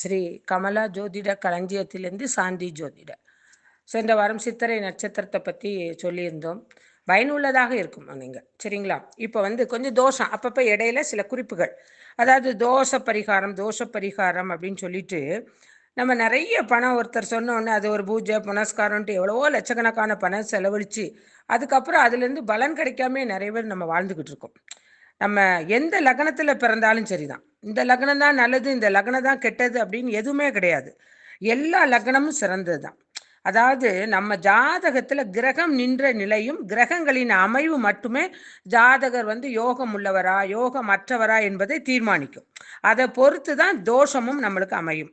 ஸ்ரீ கமலா ஜோதிட களஞ்சியத்திலிருந்து சாந்தி ஜோதிட. சென்ற வாரம் சித்திரை நட்சத்திரத்தை பற்றி சொல்லியிருந்தோம். பயனுள்ளதாக இருக்கும் நீங்கள் சரிங்களா? இப்போ வந்து கொஞ்சம் தோஷம். அப்பப்போ இடையில சில குறிப்புகள். அதாவது தோஷ பரிகாரம் தோஷ பரிகாரம் அப்படின்னு சொல்லிட்டு நம்ம நிறைய பணம் ஒருத்தர் சொன்னோன்னே அது ஒரு பூஜை புனஸ்காரம்ட்டு எவ்வளவோ லட்சக்கணக்கான பணம் செலவழித்து அதுக்கப்புறம் அதுலேருந்து பலன் கிடைக்காம நிறைய பேர் நம்ம வாழ்ந்துக்கிட்டு இருக்கோம். நம்ம எந்த லக்னத்தில் பிறந்தாலும் சரிதான். இந்த லக்னம் தான் நல்லது இந்த லக்னம் தான் கெட்டது அப்படின்னு எதுவுமே கிடையாது. எல்லா லக்னமும் சிறந்தது தான் அதாவது நம்ம ஜாதகத்தில் கிரகம் நின்ற நிலையும் கிரகங்களின் அமைவு மட்டுமே ஜாதகர் வந்து யோகம் உள்ளவரா யோகம் மற்றவரா என்பதை தீர்மானிக்கும். அதை பொறுத்து தான் தோஷமும் நம்மளுக்கு அமையும்.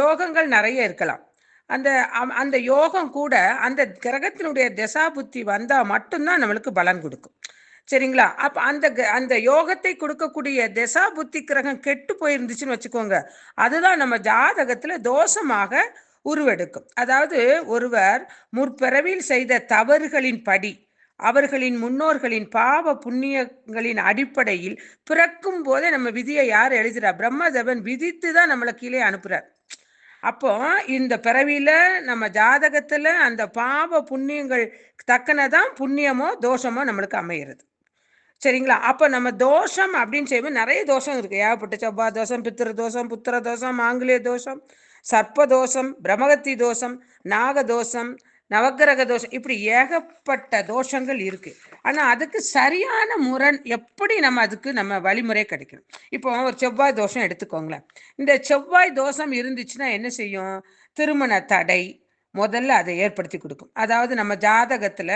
யோகங்கள் நிறைய இருக்கலாம். அந்த அந்த யோகம் கூட அந்த கிரகத்தினுடைய திசா புத்தி வந்தால் மட்டும்தான் நம்மளுக்கு பலன் கொடுக்கும். சரிங்களா? அப்ப அந்த அந்த யோகத்தை கொடுக்கக்கூடிய திசா புத்தி கிரகம் கெட்டு போயிருந்துச்சுன்னு வச்சுக்கோங்க. அதுதான் நம்ம ஜாதகத்துல தோஷமாக உருவெடுக்கும். அதாவது ஒருவர் முற்பிறவியில் செய்த தவறுகளின் படி அவர்களின் முன்னோர்களின் பாவ புண்ணியங்களின் அடிப்படையில் பிறக்கும் போதே நம்ம விதியை யார் எழுதுறா? பிரம்மதேவன் விதித்து தான் நம்மளை கீழே அனுப்புறார். அப்போ இந்த பிறவியில நம்ம ஜாதகத்துல அந்த பாவ புண்ணியங்கள் தக்கனதான் புண்ணியமோ தோஷமோ நம்மளுக்கு அமைகிறது சரிங்களா? அப்போ நம்ம தோஷம் அப்படின்னு செய்யும்போது நிறைய தோஷம் இருக்குது ஏகப்பட்ட செவ்வாய் தோஷம் பித்திர தோஷம் புத்திர தோஷம் ஆங்கிலேய தோஷம் சர்ப்ப தோஷம் பிரமகத்தி தோஷம் நாக தோஷம் நவக்கிரக தோஷம். இப்படி ஏகப்பட்ட தோஷங்கள் இருக்கு. ஆனா அதுக்கு சரியான முரண் எப்படி நம்ம அதுக்கு நம்ம வழிமுறை கிடைக்கணும்? இப்போ ஒரு செவ்வாய் தோஷம் எடுத்துக்கோங்களேன். இந்த செவ்வாய் தோஷம் இருந்துச்சுன்னா என்ன செய்யும்? திருமண தடை முதல்ல அதை ஏற்படுத்தி கொடுக்கும். அதாவது நம்ம ஜாதகத்தில்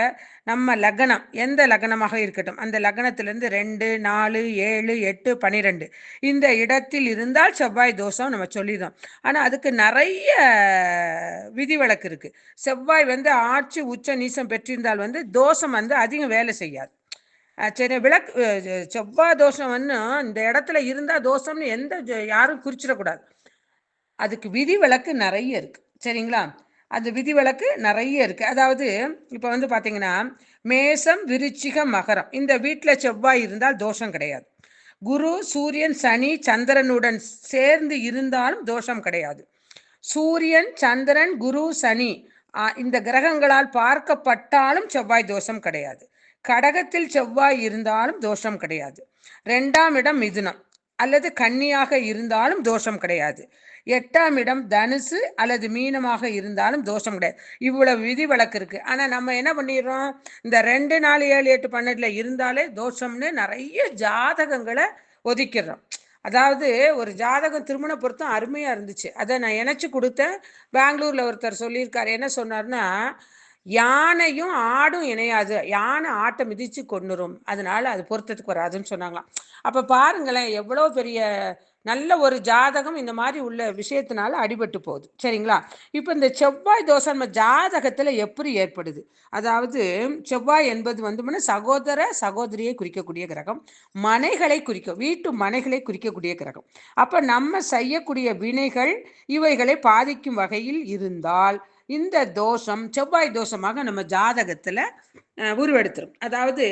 நம்ம லக்னம் எந்த லக்னமாக இருக்கட்டும் அந்த லக்னத்திலேருந்து ரெண்டு நாலு ஏழு எட்டு பனிரெண்டு இந்த இடத்தில் இருந்தால் செவ்வாய் தோஷம் நம்ம சொல்லிடுறோம். ஆனால் அதுக்கு நிறைய விதிவிலக்கு இருக்குது செவ்வாய் வந்து ஆட்சி உச்ச நீசம் பெற்றிருந்தால் வந்து தோஷம் வந்து அதிகம் வேலை செய்யாது. சரி விளக்கு செவ்வாய் தோஷம் வந்து இந்த இடத்துல இருந்தால் தோஷம்னு எந்த யாரும் குறிச்சிடக்கூடாது. அதுக்கு விதி விளக்கு நிறைய இருக்குது சரிங்களா? அந்த விதிவிலக்கு நிறைய இருக்கு. அதாவது இப்போ வந்து பார்த்தீங்கன்னா மேசம் விருச்சிகம் மகரம். இந்த வீட்டில் செவ்வாய் இருந்தால் தோஷம் கிடையாது. குரு சூரியன் சனி சந்திரனுடன் சேர்ந்து இருந்தாலும் தோஷம் கிடையாது. சூரியன் சந்திரன் குரு சனி இந்த கிரகங்களால் பார்க்கப்பட்டாலும் செவ்வாய் தோஷம் கிடையாது. கடகத்தில் செவ்வாய் இருந்தாலும் தோஷம் கிடையாது. ரெண்டாம் இடம் மிதுனம். அல்லது கன்னியாக இருந்தாலும் தோஷம் கிடையாது. எட்டாம் இடம் தனுசு அல்லது மீனமாக இருந்தாலும் தோஷம் கிடையாது. இவ்வளவு விதி வழக்கு இருக்கு. ஆனா நம்ம என்ன பண்ணிடுறோம்? இந்த ரெண்டு நாலு ஏழு எட்டு பன்னெண்டுல இருந்தாலே தோஷம்னு நிறைய ஜாதகங்களை ஒதுக்கிடுறோம். அதாவது ஒரு ஜாதகம் திருமண பொருத்தம் அருமையா இருந்துச்சு. அதை நான் இணைச்சு கொடுத்தேன். பெங்களூர்ல ஒருத்தர் சொல்லியிருக்காரு. என்ன சொன்னார்னா யானையும் ஆடும் இணையாது. யானை ஆட்டை மிதிச்சு கொண்டுரும் அதனால அது பொருத்தத்துக்கு வராதுன்னு சொன்னாங்களாம். அப்ப பாருங்களேன் எவ்வளோ பெரிய நல்ல ஒரு ஜாதகம் இந்த மாதிரி உள்ள விஷயத்தினால அடிபட்டு போகுது. சரிங்களா? இப்போ இந்த செவ்வாய் தோசை நம்ம ஜாதகத்தில் எப்படி ஏற்படுது? அதாவது செவ்வாய் என்பது வந்து சகோதர சகோதரியை குறிக்கக்கூடிய கிரகம் மனைகளை குறிக்க வீட்டு மனைகளை குறிக்கக்கூடிய கிரகம். அப்போ நம்ம செய்யக்கூடிய வினைகள் இவைகளை பாதிக்கும் வகையில் இருந்தால் இந்த தோஷம் செவ்வாய் தோஷமாக நம்ம ஜாதகத்தில் உருவெடுத்துரும். அதாவது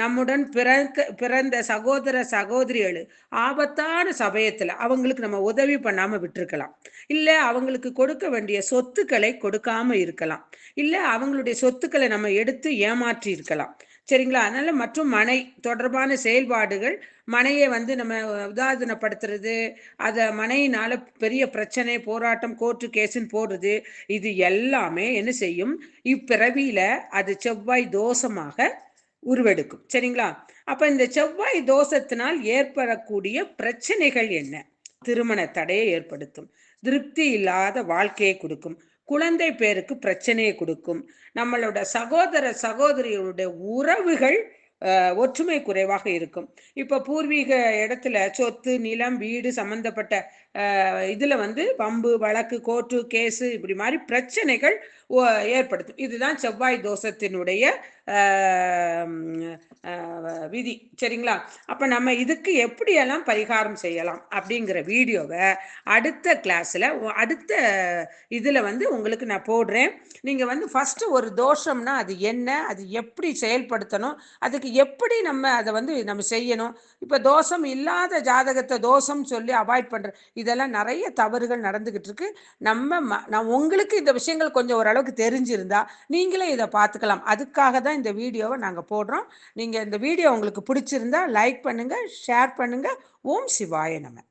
நம்முடன் பிறக்க பிறந்த சகோதர சகோதரிகள் ஆபத்தான சமயத்தில் அவங்களுக்கு நம்ம உதவி பண்ணாமல் விட்டுருக்கலாம். இல்லை அவங்களுக்கு கொடுக்க வேண்டிய சொத்துக்களை கொடுக்காம இருக்கலாம். இல்லை அவங்களுடைய சொத்துக்களை நம்ம எடுத்து ஏமாற்றி இருக்கலாம். சரிங்களா? அதனால மற்றும் மனை தொடர்பான செயல்பாடுகள் மனையை வந்து நம்ம உதாரணப்படுத்துறது அதை மனையினால பெரிய பிரச்சனை போராட்டம் கோர்ட்டு கேஸுன்னு போடுறது இது எல்லாமே என்ன செய்யும்? இப்பிறவியில அது செவ்வாய் தோஷமாக உருவெடுக்கும். சரிங்களா? அப்ப இந்த செவ்வாய் தோஷத்தினால் ஏற்படக்கூடிய பிரச்சனைகள் என்ன? திருமண தடையை ஏற்படுத்தும். திருப்தி இல்லாத வாழ்க்கையை கொடுக்கும். குழந்தை பேருக்கு பிரச்சனையை கொடுக்கும். நம்மளோட சகோதர சகோதரிகளுடைய உறவுகள் ஒற்றுமை குறைவாக இருக்கும். இப்போ பூர்வீக இடத்துல சொத்து நிலம் வீடு சம்பந்தப்பட்ட இதில் வந்து பம்பு வழக்கு கோர்ட்டு கேஸு இப்படி மாதிரி பிரச்சனைகள் ஏற்படுத்தும். இதுதான் செவ்வாய் தோஷத்தினுடைய விதி. சரிங்களா? அப்போ நம்ம இதுக்கு எப்படியெல்லாம் பரிகாரம் செய்யலாம் அப்படிங்கிற வீடியோவை அடுத்த கிளாஸில் அடுத்த இதில் வந்து உங்களுக்கு நான் போடுறேன். நீங்கள் வந்து ஃபஸ்ட்டு ஒரு தோஷம்னா அது என்ன? அது எப்படி செயல்படுத்தணும்? அதுக்கு அதுக்கு எப்படி நம்ம அதை வந்து நம்ம செய்யணும்? இப்போ தோஷம் இல்லாத ஜாதகத்தை தோஷம் சொல்லி அவாய்ட் பண்ணுற இதெல்லாம் நிறைய தவறுகள் நடந்துக்கிட்டு இருக்கு. நம்ம ம நான் உங்களுக்கு இந்த விஷயங்கள் கொஞ்சம் ஓரளவுக்கு தெரிஞ்சிருந்தா நீங்களே இதை பார்த்துக்கலாம். அதுக்காக தான் இந்த வீடியோவை நாங்கள் போடுறோம். நீங்கள் இந்த வீடியோ உங்களுக்கு பிடிச்சிருந்தா லைக் பண்ணுங்கள் ஷேர் பண்ணுங்கள் ஓம் சிவாய நம்ம